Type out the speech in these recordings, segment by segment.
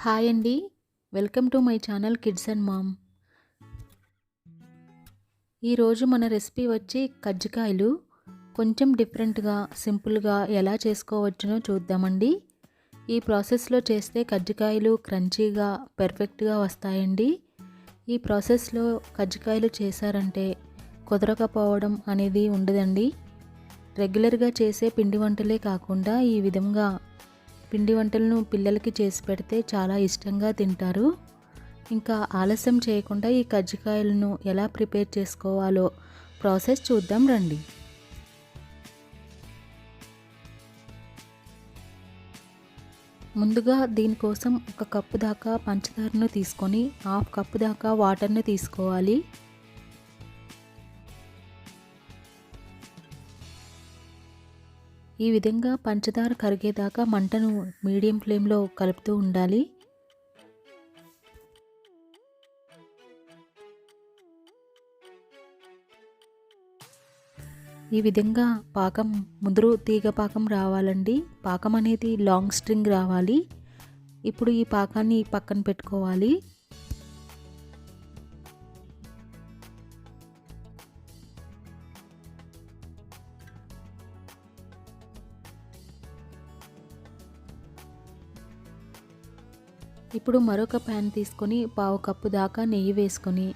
Hi అండి. Welcome to my channel kids and mom. ఈరోజు మన రెసిపీ వచ్చి కజ్జికాయలు. కొంచెం డిఫరెంట్గా సింపుల్గా ఎలా చేసుకోవచ్చునో చూద్దామండి. ఈ ప్రాసెస్లో చేస్తే కజ్జికాయలు క్రంచీగా పర్ఫెక్ట్గా వస్తాయండి. ఈ ప్రాసెస్లో కజ్జికాయలు చేశారంటే కుదరకపోవడం అనేది ఉండదండి. రెగ్యులర్గా చేసే పిండి వంటలే కాకుండా ఈ విధంగా పిండి వంటలను పిల్లలకి చేసి పెడితే చాలా ఇష్టంగా తింటారు. ఇంకా ఆలస్యం చేయకుండా ఈ కజ్జికాయలను ఎలా ప్రిపేర్ చేసుకోవాలో ప్రాసెస్ చూద్దాం రండి. ముందుగా దీనికోసం ఒక కప్పు దాకా పంచదారను తీసుకొని హాఫ్ కప్పు దాకా వాటర్ను తీసుకోవాలి. ఈ విధంగా పంచదార కరిగేదాకా మంటను మీడియం ఫ్లేమ్లో కలుపుతూ ఉండాలి. ఈ విధంగా పాకం ముదురు తీగ పాకం రావాలండి. పాకం అనేది లాంగ్ స్ట్రింగ్ రావాలి. ఇప్పుడు ఈ పాకాన్ని పక్కన పెట్టుకోవాలి. ఇప్పుడు మరొక ప్యాన్ తీసుకొని పావు కప్పు దాకా నెయ్యి వేసుకొని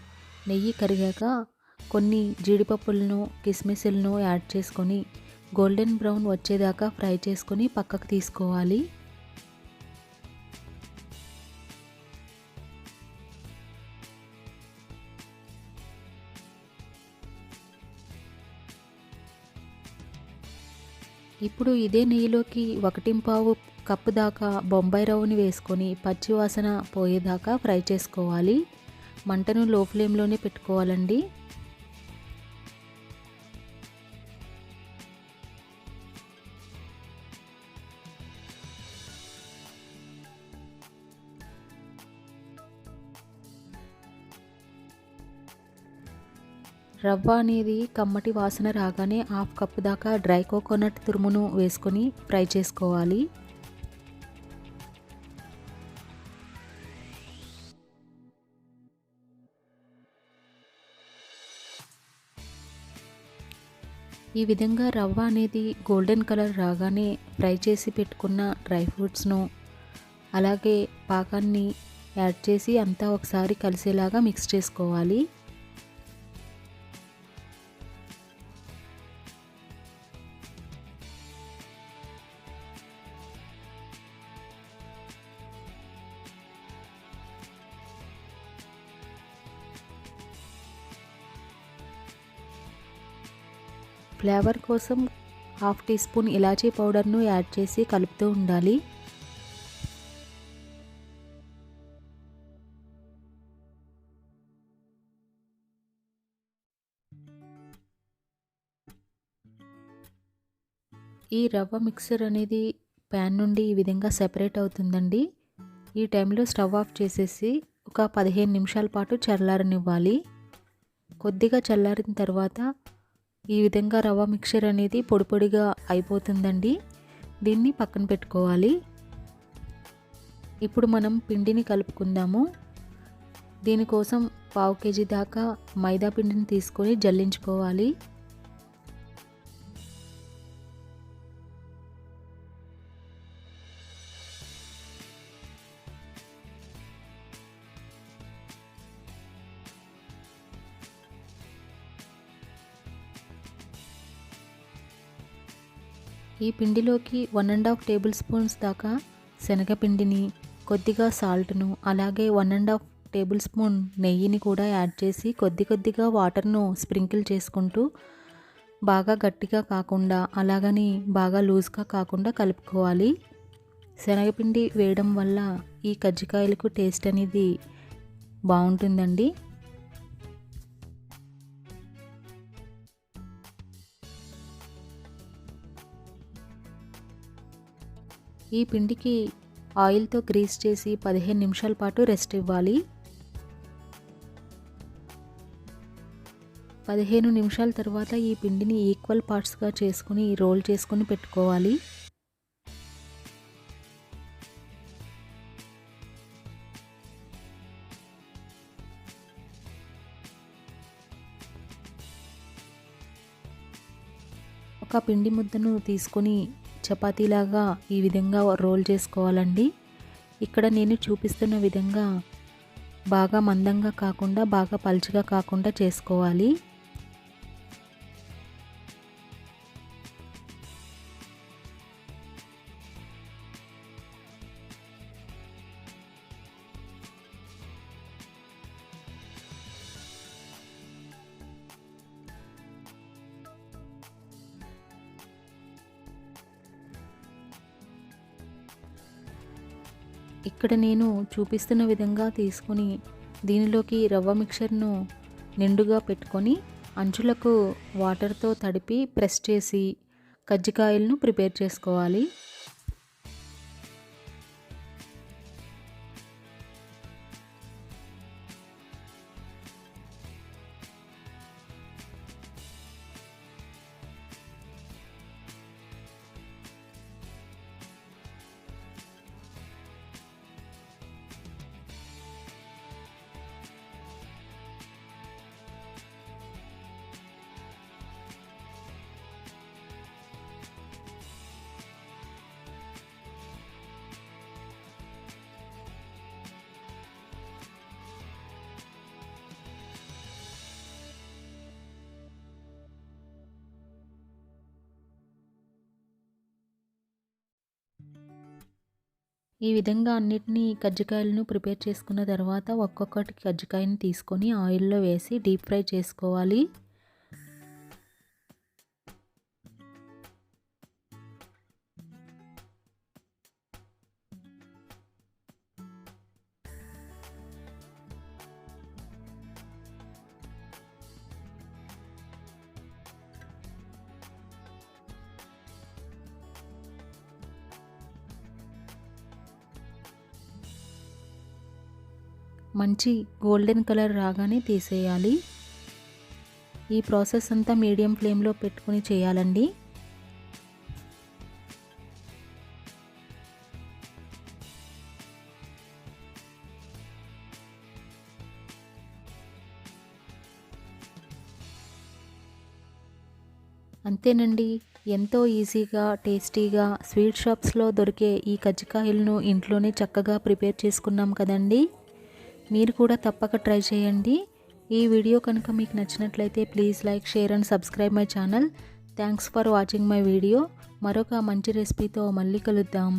నెయ్యి కరిగాక కొన్ని జీడిపప్పులను కిస్మిస్లను యాడ్ చేసుకొని గోల్డెన్ బ్రౌన్ వచ్చేదాకా ఫ్రై చేసుకొని పక్కకు తీసుకోవాలి. ఇప్పుడు ఇదే నెయ్యిలోకి ఒకటింపావు కప్పు దాకా బొంబాయి రవ్వని వేసుకొని పచ్చివాసన పోయేదాకా ఫ్రై చేసుకోవాలి. మంటను లో ఫ్లేమ్లోనే పెట్టుకోవాలండి. రవ్వ అనేది కమ్మటి వాసన రాగానే హాఫ్ కప్ దాకా డ్రై కోకోనట్ తురుమును వేసుకొని ఫ్రై చేసుకోవాలి. ఈ విధంగా రవ్వ అనేది గోల్డెన్ కలర్ రాగానే ఫ్రై చేసి పెట్టుకున్న డ్రై ఫ్రూట్స్ను అలాగే పాకాన్ని యాడ్ చేసి అంతా ఒకసారి కలిసేలాగా మిక్స్ చేసుకోవాలి. ఫ్లేవర్ కోసం హాఫ్ టీ స్పూన్ ఇలాచీ పౌడర్ను యాడ్ చేసి కలుపుతూ ఉండాలి. ఈ రవ్వ మిక్సర్ అనేది ప్యాన్ నుండి ఈ విధంగా సెపరేట్ అవుతుందండి. ఈ టైంలో స్టవ్ ఆఫ్ చేసేసి ఒక పదిహేను నిమిషాల పాటు చల్లారనివ్వాలి. కొద్దిగా చల్లారిన తర్వాత ఈ విధంగా రవ్వ మిక్చర్ అనేది పొడి పొడిగా అయిపోతుందండి. దీన్ని పక్కన పెట్టుకోవాలి. ఇప్పుడు మనం పిండిని కలుపుకుందాము. దీనికోసం పావు కేజీ దాకా మైదా పిండిని తీసుకొని జల్లించుకోవాలి. ఈ పిండిలోకి one and half table spoons దాకా శనగపిండిని కొద్దిగా సాల్ట్ను అలాగే one and half table spoon నెయ్యిని కూడా యాడ్ చేసి కొద్ది కొద్దిగా వాటర్ను స్ప్రింకిల్ చేసుకుంటూ బాగా గట్టిగా కాకుండా అలాగని బాగా లూజ్గా కాకుండా కలుపుకోవాలి. శనగపిండి వేయడం వల్ల ఈ కజ్జికాయలకు టేస్ట్ అనేది బాగుంటుందండి. ఈ పిండికి ఆయిల్తో గ్రీస్ చేసి పదిహేను నిమిషాల పాటు రెస్ట్ ఇవ్వాలి. పదిహేను నిమిషాల తర్వాత ఈ పిండిని ఈక్వల్ పార్ట్స్గా చేసుకుని రోల్ చేసుకుని పెట్టుకోవాలి. ఒక పిండి ముద్దను తీసుకొని చపాతీలాగా ఈ విధంగా రోల్ చేసుకోవాలండి. ఇక్కడ నేను చూపిస్తున్న విధంగా బాగా మందంగా కాకుండా బాగా పలుచగా కాకుండా చేసుకోవాలి. ఇక్కడ నేను చూపిస్తున్న విధంగా తీసుకుని దీనిలోకి రవ్వ మిక్చర్ను నిండుగా పెట్టుకొని అంచులకు వాటర్తో తడిపి ప్రెస్ చేసి కజ్జికాయలను ప్రిపేర్ చేసుకోవాలి. ఈ విధంగా అన్నిటినీ కజ్జికాయలను ప్రిపేర్ చేసుకున్న తర్వాత ఒక్కొక్కటి కజ్జికాయని తీసుకొని ఆయిల్లో వేసి డీప్ ఫ్రై చేసుకోవాలి. మంచి గోల్డెన్ కలర్ రాగానే తీసేయాలి. ఈ ప్రాసెస్ అంతా మీడియం ఫ్లేమ్లో పెట్టుకుని చేయాలండి. అంతేనండి ఎంతో ఈజీగా టేస్టీగా స్వీట్ షాప్స్లో దొరికే ఈ కజ్జికాయలను ఇంట్లోనే చక్కగా ప్రిపేర్ చేసుకున్నాం కదండీ. మీరు కూడా తప్పక ట్రై చేయండి. ఈ వీడియో కనుక మీకు నచ్చినట్లయితే please like share and subscribe my channel. Thanks for watching my video. మరొక మంచి రెసిపీతో మళ్ళీ కలుద్దాం.